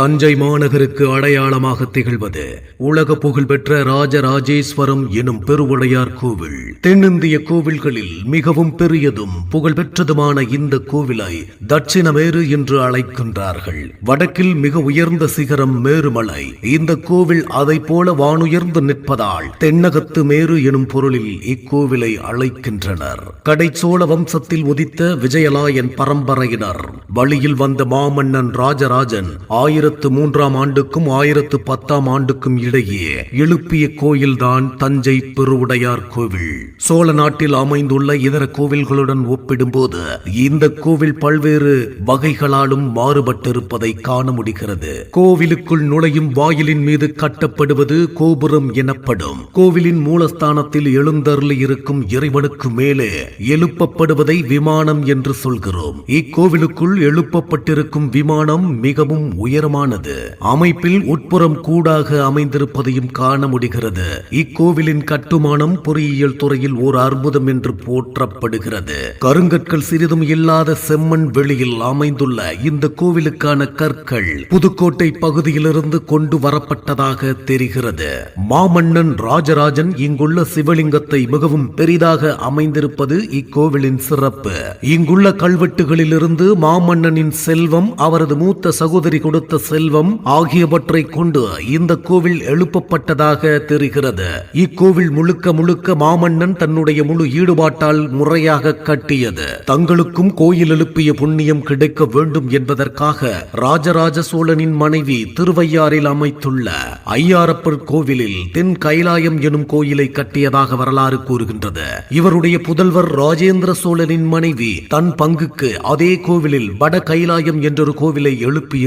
தஞ்சை மாநகருக்கு அடையாளமாக திகழ்வது உலக புகழ்பெற்ற ராஜராஜேஸ்வரம் எனும் பெருவுடையார் கோவில். தென்னிந்திய கோவில்களில் மிகவும் பெரியதும் புகழ்பெற்றதுமான இந்த கோவிலை தட்சிணமேரு என்று அழைக்கின்றார்கள். வடக்கில் மிக உயர்ந்த சிகரம் மேருமலை. இந்த கோவில் அதை போல வானுயர்ந்து நிற்பதால் தென்னகத்து மேரு எனும் பொருளில் இக்கோவிலை அழைக்கின்றனர். கடைச்சோழ வம்சத்தில் உதித்த விஜயலாயன் பரம்பரையினர். வழியில் வந்த மாமன்னன் ராஜராஜன் ஆயிரத்தி ஆயிரத்து மூன்றாம் ஆண்டுக்கும் ஆயிரத்து பத்தாம் ஆண்டுக்கும் இடையே எழுப்பிய கோயில்தான் தஞ்சை பெருவுடையார் கோவில். சோழ நாட்டில் அமைந்துள்ள இதர கோவில்களுடன் ஒப்பிடும்போது இந்த கோவில் பல்வேறு வகைகளாலும் மாறுபட்டிருப்பதை காண முடிகிறது. கோவிலுக்குள் நுழையும் வாயிலின் மீது கட்டப்படுவது கோபுரம் எனப்படும். கோவிலின் மூலஸ்தானத்தில் எழுந்தருளி இருக்கும் இறைவனுக்கு மேலே எழுப்பப்படுவதை விமானம் என்று சொல்கிறோம். இக்கோவிலுக்குள் எழுப்பப்பட்டிருக்கும் விமானம் மிகவும் உயரம் உயரமானது அமைப்பில் உட்புறம் கூடாக அமைந்திருப்பதையும் காண முடிகிறது. இக்கோவிலின் கட்டுமானம் பொறியியல் துறையில் ஒரு அற்புதம் என்று போற்றப்படுகிறது. கருங்கற்கள் சிறிதும் இல்லாத செம்மண் வெளியில் அமைந்துள்ள இந்த கோவிலுக்கான கற்கள் புதுக்கோட்டை பகுதியிலிருந்து கொண்டு வரப்பட்டதாக தெரிகிறது. மாமன்னன் ராஜராஜன் இங்குள்ள சிவலிங்கத்தை மிகவும் பெரிதாக அமைந்திருப்பது இக்கோவிலின் சிறப்பு. இங்குள்ள கல்வெட்டுகளிலிருந்து மாமன்னனின் செல்வம் அவரது மூத்த சகோதரி கொடுத்த செல்வம் ஆகியவற்றை கொண்டு இந்த கோவில் எழுப்பப்பட்டதாக தெரிகிறது. இக்கோவில் முழுக்க முழுக்க மாமன்னன் தன்னுடைய முழு ஈடுபாட்டால் முறையாக கட்டியது. தங்களுக்கும் கோயில் எழுப்பிய புண்ணியம் கிடைக்க வேண்டும் என்பதற்காக ராஜராஜ சோழனின் மனைவி திருவையாறில் அமைத்துள்ள ஐயாரப்பர் கோவிலில் தென் கைலாயம் எனும் கோயிலை கட்டியதாக வரலாறு கூறுகின்றது. இவருடைய புதல்வர் ராஜேந்திர சோழனின் மனைவி தன் பங்குக்கு அதே கோவிலில் வட கைலாயம் என்றொரு கோவிலை எழுப்பி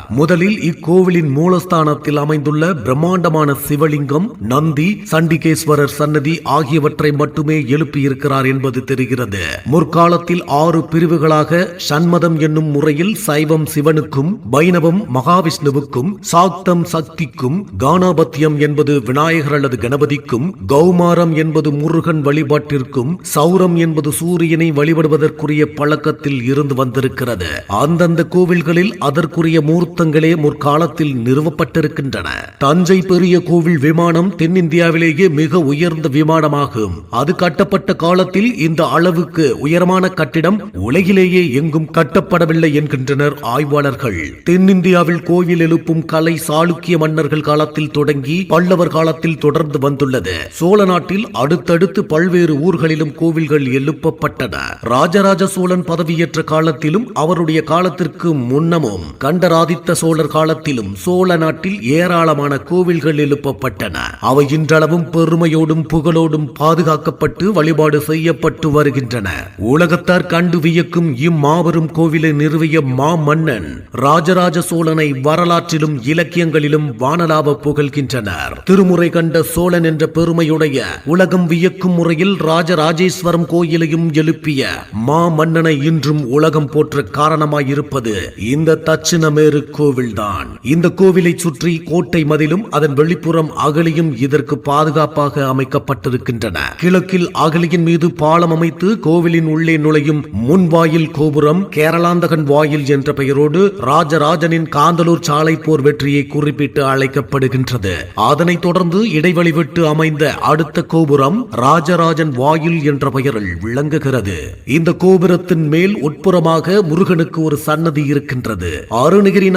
இருக்கின்றார் முதலில் இக்கோவிலின் மூலஸ்தானத்தில் அமைந்துள்ள பிரம்மாண்டமான சிவலிங்கம் நந்தி சண்டிகேஸ்வரர் சன்னதி ஆகியவற்றை மட்டுமே எழுப்பி இருக்கிறார் என்பது தெரிகிறது. முற்காலத்தில் ஆறு பிரிவுகளாக சண்மதம் என்னும் முறையில் சைவம் சிவனுக்கும் வைணவம் மகாவிஷ்ணுவுக்கும் சாக்தம் சக்திக்கும் கானாபத்தியம் என்பது விநாயகர் அல்லது கணபதிக்கும் கௌமாரம் என்பது முருகன் வழிபாட்டிற்கும் சௌரம் என்பது சூரியனை வழிபடுவதற்குரிய பழக்கத்தில் இருந்து வந்திருக்கிறது. அந்தந்த கோவில்களில் அதற்குரிய மூர்த்தி மூர்த்தங்களே முற்காலத்தில் நிறுவப்பட்டிருக்கின்றன. தஞ்சை பெரிய கோவில் விமானம் தென்னிந்தியாவிலேயே மிக உயர்ந்த விமானமாகும். அது கட்டப்பட்ட காலத்தில் இந்த அளவுக்கு உயரமான கட்டிடம் உலகிலேயே எங்கும் கட்டப்படவில்லை என்கின்றனர் ஆய்வாளர்கள். தென்னிந்தியாவில் கோவில் எழுப்பும் கலை சாளுக்கிய மன்னர்கள் காலத்தில் தொடங்கி பல்லவர் காலத்தில் தொடர்ந்து வந்துள்ளது. சோழ நாட்டில் அடுத்தடுத்து பல்வேறு ஊர்களிலும் கோவில்கள் எழுப்பப்பட்டன. ராஜராஜ சோழன் பதவியேற்ற காலத்திலும் அவருடைய காலத்திற்கு முன்னமும் கண்டராதித்த சோழர் காலத்திலும் சோழ நாட்டில் ஏராளமான கோவில்கள் எழுப்பப்பட்டன. அவை இன்றளவும் பெருமையோடும் புகழோடும் பாதுகாக்கப்பட்டு வழிபாடு செய்யப்பட்டு வருகின்றன. உலகத்தார் கண்டு வியக்கும் இம்மாபெரும் கோவிலை நிறுவிய மாமன்னன் ராஜராஜ சோழனை வரலாற்றிலும் இலக்கியங்களிலும் வானலாவ புகழ்கின்றனர். திருமுறை கண்ட சோழன் என்ற பெருமையுடைய உலகம் வியக்கும் முறையில் ராஜராஜேஸ்வரம் கோயிலையும் எழுப்பிய மாமன்னனை இன்றும் உலகம் போற்ற காரணமாயிருப்பது இந்த தட்சிணமேரு கோவில்தான். இந்த கோவிலை சுற்றி கோட்டை மதிலும் அதன் வெளிப்புறம் அகலியும் இதற்கு பாதுகாப்பாக அமைக்கப்பட்டிருக்கின்றன. கிழக்கில் அகலியின் மீது பாலம் அமைத்து கோவிலின் உள்ளே நுழையும் முன்வாயில் கோபுரம் கேரளாந்தகன் வாயில் என்ற பெயரோடு ராஜராஜனின் காந்தலூர் சாலை போர் வெற்றியை குறிப்பிட்டு அழைக்கப்படுகின்றது. அதனைத் தொடர்ந்து இடைவெளி விட்டு அமைந்த அடுத்த கோபுரம் ராஜராஜன் வாயில் என்ற பெயரில் விளங்குகிறது. இந்த கோபுரத்தின் மேல் உட்புறமாக முருகனுக்கு ஒரு சன்னதி இருக்கின்றது.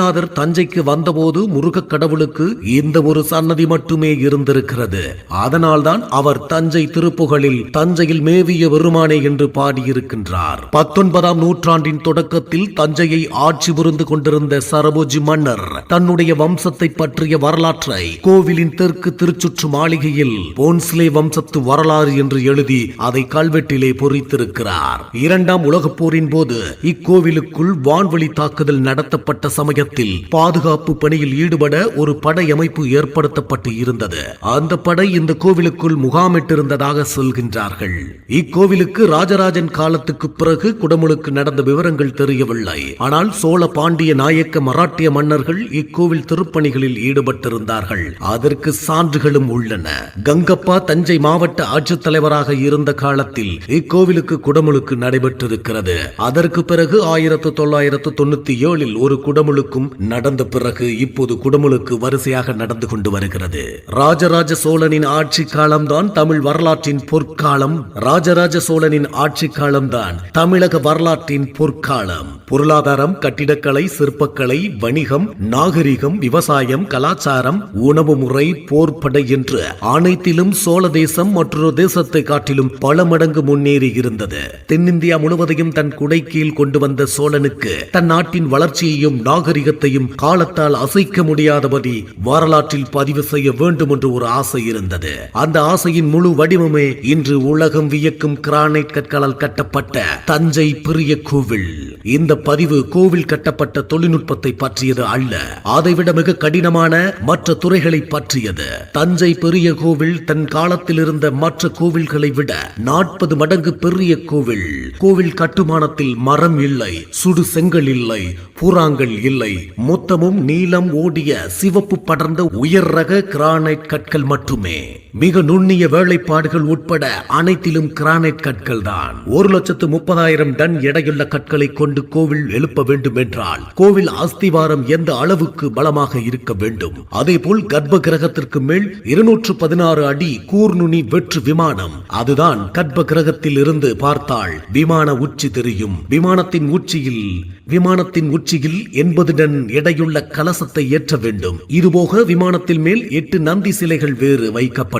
அருணகிரிநாதர் தஞ்சைக்கு வந்தபோது முருகக் கடவுளுக்கு இந்த ஒரு சன்னதி மட்டுமே இருந்திருக்கிறது. அதனால்தான் அவர் தஞ்சை திருப்புகளில் தஞ்சையில் மேவிய பெருமானே என்று பாடியிருக்கின்றார். பத்தொன்பதாம் நூற்றாண்டின் தொடக்கத்தில் தஞ்சையை ஆட்சி புரிந்து கொண்டிருந்த சரபோஜி மன்னர் தன்னுடைய வம்சத்தை பற்றிய வரலாற்றை கோவிலின் தெற்கு திருச்சுற்று மாளிகையில் போன்ஸ்லே வம்சத்து வரலாறு என்று எழுதி அதை கல்வெட்டிலே பொறித்திருக்கிறார். இரண்டாம் உலகப் போரின் போது இக்கோவிலுக்குள் வான்வழி தாக்குதல் நடத்தப்பட்ட சமயத்தில் பாதுகாப்பு பணியில் ஈடுபட ஒரு படை அமைப்பு ஏற்படுத்தப்பட்டு இருந்தது. அந்த படை இந்த கோவிலுக்குள் முகாமிட்டிருந்ததாக சொல்கின்றார்கள். இக்கோவிலுக்கு ராஜராஜன் காலத்துக்கு பிறகு குடமுழுக்கு நடந்த விவரங்கள் தெரியவில்லை. ஆனால் சோழ பாண்டிய நாயக்க மராட்டிய மன்னர்கள் இக்கோவில் திருப்பணிகளில் ஈடுபட்டிருந்தார்கள். அதற்கு சான்றுகளும் உள்ளன. கங்கப்பா தஞ்சை மாவட்ட ஆட்சித்தலைவராக இருந்த காலத்தில் இக்கோவிலுக்கு குடமுழுக்கு நடைபெற்றிருக்கிறது. அதற்கு பிறகு ஆயிரத்து தொள்ளாயிரத்து தொண்ணூத்தி ஏழில் ஒரு குடமுழுக்கு குடமுழுக்கும் நடந்த பிறகு இப்போது குடமுழுக்கு வரிசையாக நடந்து கொண்டு வருகிறது. ராஜராஜ சோழனின் ஆட்சி காலம்தான் தமிழ் வரலாற்றின் பொற்காலம். ராஜராஜ சோழனின் ஆட்சி காலம்தான் தமிழக வரலாற்றின் பொற்காலம். பொருளாதாரம் கட்டிடக்கலை சிற்பக்கலை வணிகம் நாகரிகம் விவசாயம் கலாச்சாரம் உணவு முறை போர்ப்படை என்று அனைத்திலும் சோழ தேசம் மற்றொரு தேசத்தை காட்டிலும் பல மடங்கு முன்னேறி இருந்தது. தென்னிந்தியா முழுவதையும் தன் குடை கீழ் கொண்டு வந்த சோழனுக்கு தன் நாட்டின் வளர்ச்சியையும் நாகரிக நாகரிகத்தையும் காலத்தால் அசைக்க முடியாதபடி வரலாற்றில் பதிவு செய்ய வேண்டும் என்று ஒரு ஆசை இருந்தது. அந்த ஆசையின் முழு வடிவமே இன்று உலகம் வியக்கும் கிரானைட் கற்களால் கட்டப்பட்ட தஞ்சை பெரிய கோவில். இந்த பதிவு கோவில் கட்டப்பட்ட தொழில்நுட்பத்தை பற்றியது அல்ல. அதைவிட மிக கடினமான மற்ற துறைகளை பற்றியது. தஞ்சை பெரிய கோவில் தன் காலத்தில் இருந்த மற்ற கோவில்களை விட நாற்பது மடங்கு பெரிய கோவில். கோவில் கட்டுமானத்தில் மரம் இல்லை சுடு செங்கல் இல்லை பூராங்கல் இல்லை மொத்தமும் நீலம் ஓடிய சிவப்பு படர்ந்த உயர் ரக கிரானைட் கற்கள் மட்டுமே. மிக நுண்ணிய வேலைப்பாடுகள் உட்பட அனைத்திலும் கிரானைட் கற்கள் தான் ஒரு லட்சத்து முப்பதாயிரம் டன் எடையுள்ள கற்களை கொண்டு கோவில் எழுப்ப வேண்டும் என்றால் கோவில் அஸ்திவாரம் எந்த அளவுக்கு பலமாக இருக்க வேண்டும்? அதேபோல் கர்ப்ப கிரகத்திற்கு மேல் இருநூற்று பதினாறு அடி கூர்நுனி வெற்று விமானம். அதுதான் கர்ப்ப கிரகத்தில் இருந்து பார்த்தால் விமான உச்சி தெரியும். விமானத்தின் உச்சியில் விமானத்தின் உச்சியில் எண்பது டன் எடையுள்ள கலசத்தை ஏற்ற வேண்டும். இதுபோக விமானத்தில் மேல் எட்டு நந்தி சிலைகள் வேறு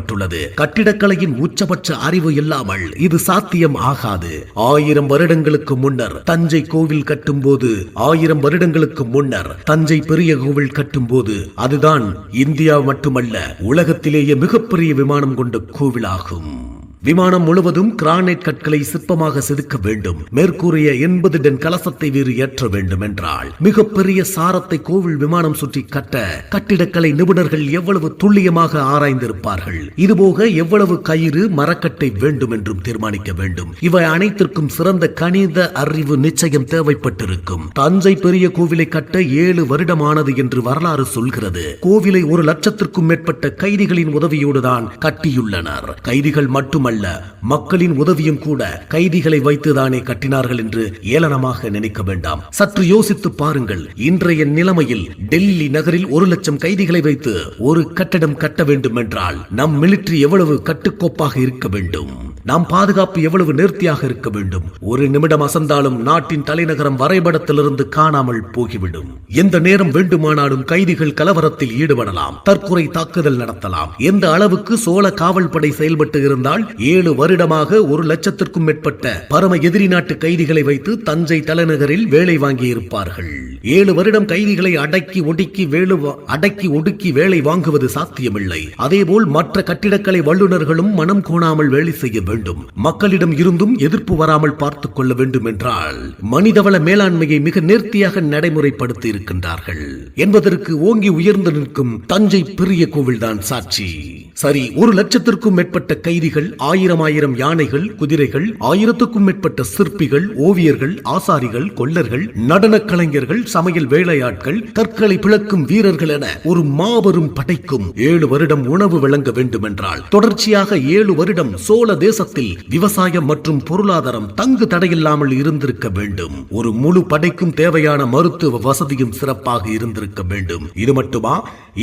வைக்கப்பட்டுள்ளது கட்டிடக்கலையின் உச்சபட்ச அறிவு இல்லாமல் இது சாத்தியம் ஆகாது. ஆயிரம் வருடங்களுக்கு முன்னர் தஞ்சை கோவில் கட்டும்போது ஆயிரம் வருடங்களுக்கு முன்னர் தஞ்சை பெரிய கோவில் கட்டும்போது அதுதான் இந்தியா மட்டுமல்ல உலகத்திலேயே மிகப்பெரிய விமானம் கொண்ட கோவிலாகும். விமானம் முழுவதும் கிரானைட் கற்களை சிற்பமாக செதுக்க வேண்டும். மேற்கூறிய எண்பது டன் கலசத்தை வேறு ஏற்ற வேண்டும் என்றால் மிகப்பெரிய சாரத்தை கோவில் விமானம் சுற்றி கட்ட கட்டிடக்கலை நிபுணர்கள் எவ்வளவு துல்லியமாக ஆராய்ந்திருப்பார்கள்? இதுபோக எவ்வளவு கயிறு மரக்கட்டை வேண்டும் என்றும் தீர்மானிக்க வேண்டும்? இவை அனைத்திற்கும் சிறந்த கணித அறிவு நிச்சயம் தேவைப்பட்டிருக்கும். தஞ்சை பெரிய கோவிலை கட்ட ஏழு வருடமானது என்று வரலாறு சொல்கிறது. கோவிலை ஒரு லட்சத்திற்கும் மேற்பட்ட கைதிகளின் உதவியோடுதான் கட்டியுள்ளனர். கைதிகள் மட்டுமல்ல மக்களின் உதவியும் கூட கைதிகளை வைத்துதானே கட்டினார்கள் என்று ஏளனமாக நினைக்க வேண்டாம். சற்று யோசித்து பாருங்கள் இன்றைய நிலைமையில் டெல்லி நகரில் ஒரு லட்சம் கைதிகளை வைத்து ஒரு கட்டடம் கட்ட வேண்டும் என்றால் நம் மிலிட்ரி எவ்வளவு கட்டுக்கோப்பாக இருக்க வேண்டும்? நாம் பாதுகாப்பு எவ்வளவு நேர்த்தியாக இருக்க வேண்டும்? ஒரு நிமிடம் அசந்தாலும் நாட்டின் தலைநகரம் வரைபடத்திலிருந்து காணாமல் போகிவிடும். எந்த நேரம் வேண்டுமானாலும் கைதிகள் கலவரத்தில் ஈடுபடலாம் தற்கொலை தாக்குதல் நடத்தலாம். எந்த அளவுக்கு சோழ காவல் படை செயல்பட்டு இருந்தால் ஏழு வருடமாக ஒரு லட்சத்திற்கும் மேற்பட்ட பரம எதிரி நாட்டு கைதிகளை வைத்து தஞ்சை தலைநகரில் வேலை வாங்கியிருப்பார்கள். ஏழு வருடம் கைதிகளை அடக்கி ஒடுக்கி வேலு அடக்கி ஒடுக்கி வேலை வாங்குவது சாத்தியமில்லை. அதேபோல் மற்ற கட்டிடக்கலை வல்லுநர்களும் மனம் கோணாமல் வேலை செய்ய வேண்டும். மக்களிடம் இருந்தும் எதிர்ப்பு வராமல் பார்த்துக் கொள்ள வேண்டும் என்றால் மனிதவள மேலாண்மையை மிக நேர்த்தியாக நடைமுறைப்படுத்தி இருக்கின்றார்கள் என்பதற்கு ஓங்கி உயர்ந்து நிற்கும் தஞ்சை பெரிய கோவில்தான் சாட்சி. சரி ஒரு லட்சத்திற்கும் மேற்பட்ட கைதிகள் ஆயிரம் ஆயிரம் யானைகள் குதிரைகள் ஆயிரத்துக்கும் மேற்பட்ட சிற்பிகள் ஓவியர்கள் ஆசாரிகள் கொல்லர்கள் நடன கலைஞர்கள் சமையல் வேலையாட்கள் கற்களை பிளக்கும் வீரர்கள் என ஒரு மாபெரும் படைக்கும் ஏழு வருடம் உணவு வழங்க வேண்டும் என்றால் தொடர்ச்சியாக ஏழு வருடம் சோழ தேசத்தில் விவசாயம் மற்றும் பொருளாதாரம் தங்கு தடையில்லாமல் இருந்திருக்க வேண்டும். ஒரு முழு படைக்கும் தேவையான மருத்துவ வசதியும் சிறப்பாக இருந்திருக்க வேண்டும். இது மட்டுமா?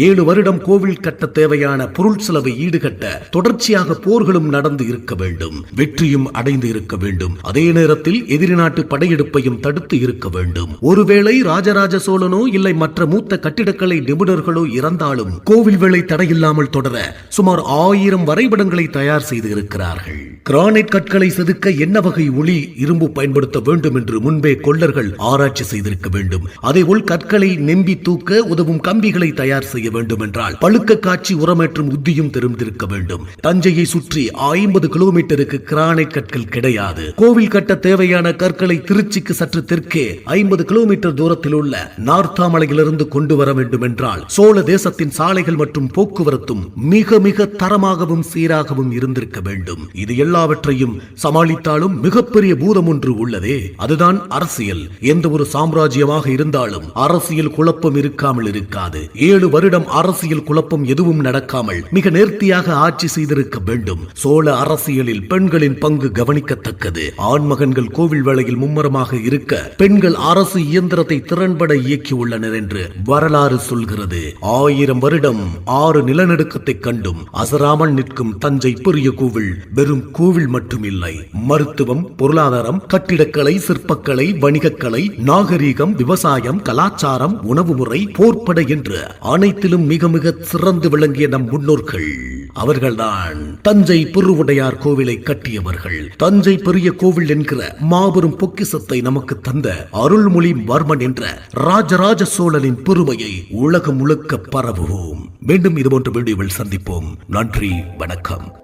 ஏழு வருடம் கோவில் கட்ட தேவையான பொருள் செலவை ஈடுகட்ட தொடர்ச்சியாக போர்களும் நடந்து இருக்க வேண்டும். வெற்றியும் அடைந்து இருக்க வேண்டும். அதே நேரத்தில் எதிரி நாட்டு படையெடுப்பையும் தடுத்து இருக்க வேண்டும். ஒருவேளை ராஜராஜ சோழனோ இல்லை மற்ற மூத்த கட்டிடக்கலை நிபுணர்களோ இறந்தாலும் கோவில் வேலை தடையில்லாமல் தொடர சுமார் ஆயிரம் வரைபடங்களை தயார் செய்து இருக்கிறார்கள் கிரானைட் கற்களை செதுக்க என்ன வகை ஒளி இரும்பு பயன்படுத்த வேண்டும் என்று முன்பே கொள்ளர்கள் ஆராய்ச்சி செய்திருக்க வேண்டும். அதேபோல் கற்களை நெம்பி தூக்க உதவும் கம்பிகளை தயார் செய்ய வேண்டும் என்றால் பழுக்க காட்சி உரமேற்றும் உத்தியும் தெரிந்திருக்க வேண்டும். தஞ்சையை சுற்றி ஆயிரம் ஐம்பது கிலோமீட்டருக்கு கிரானைட் கற்கள் கிடையாது. கோவில் கட்ட தேவையான கற்களை திருச்சிக்கு சற்று தெற்கே ஐம்பது கிலோமீட்டர் தூரத்தில் உள்ள நார்த்தாமலையிலிருந்து கொண்டு வர வேண்டும் என்றால் சோழ தேசத்தின் சாலைகள் மற்றும் போக்குவரத்தும் மிக மிக தரமாகவும் சீராகவும் இருந்திருக்க வேண்டும். இது எல்லாவற்றையும் சமாளித்தாலும் மிகப்பெரிய பூதம் ஒன்று உள்ளதே. அதுதான் அரசியல். எந்த ஒரு சாம்ராஜ்யமாக இருந்தாலும் அரசியல் குழப்பம் இருக்காமல் இருக்காது. ஏழு வருடம் அரசியல் குழப்பம் எதுவும் நடக்காமல் மிக நேர்த்தியாக ஆட்சி செய்திருக்க வேண்டும். சோழ கால அரசியலில் பெண்களின் பங்கு கவனிக்கத்தக்கது. ஆண்மகன்கள் கோவில் வேளையில் மும்முரமாக இருக்க பெண்கள் அரசு இயந்திரத்தை திறன்பட இயக்கியுள்ளனர் என்று வரலாறு சொல்கிறது. ஆயிரம் வருடம் ஆறு நிலநடுக்கத்தை கண்டும் அசராமல் நிற்கும் தஞ்சை பெரிய கோவில் வெறும் கோவில் மட்டுமில்லை. மருத்துவம் பொருளாதாரம் கட்டிடக்கலை சிற்பக்கலை வணிகக்கலை நாகரீகம் விவசாயம் கலாச்சாரம் உணவு முறை போர்ப்படை என்று அனைத்திலும் மிக மிக சிறந்து விளங்கிய நம் முன்னோர்கள். அவர்கள்தான் தஞ்சை பெருவுடையார் கோவிலை கட்டியவர்கள். தஞ்சை பெரிய கோவில் என்கிற மாபெரும் பொக்கிசத்தை நமக்கு தந்த அருள்மொழி வர்மன் என்ற ராஜராஜ சோழனின் பெருமையை உலகம் முழுக்க பரவுவோம். மீண்டும் இதுபோன்ற வீடியோவில் சந்திப்போம். நன்றி வணக்கம்.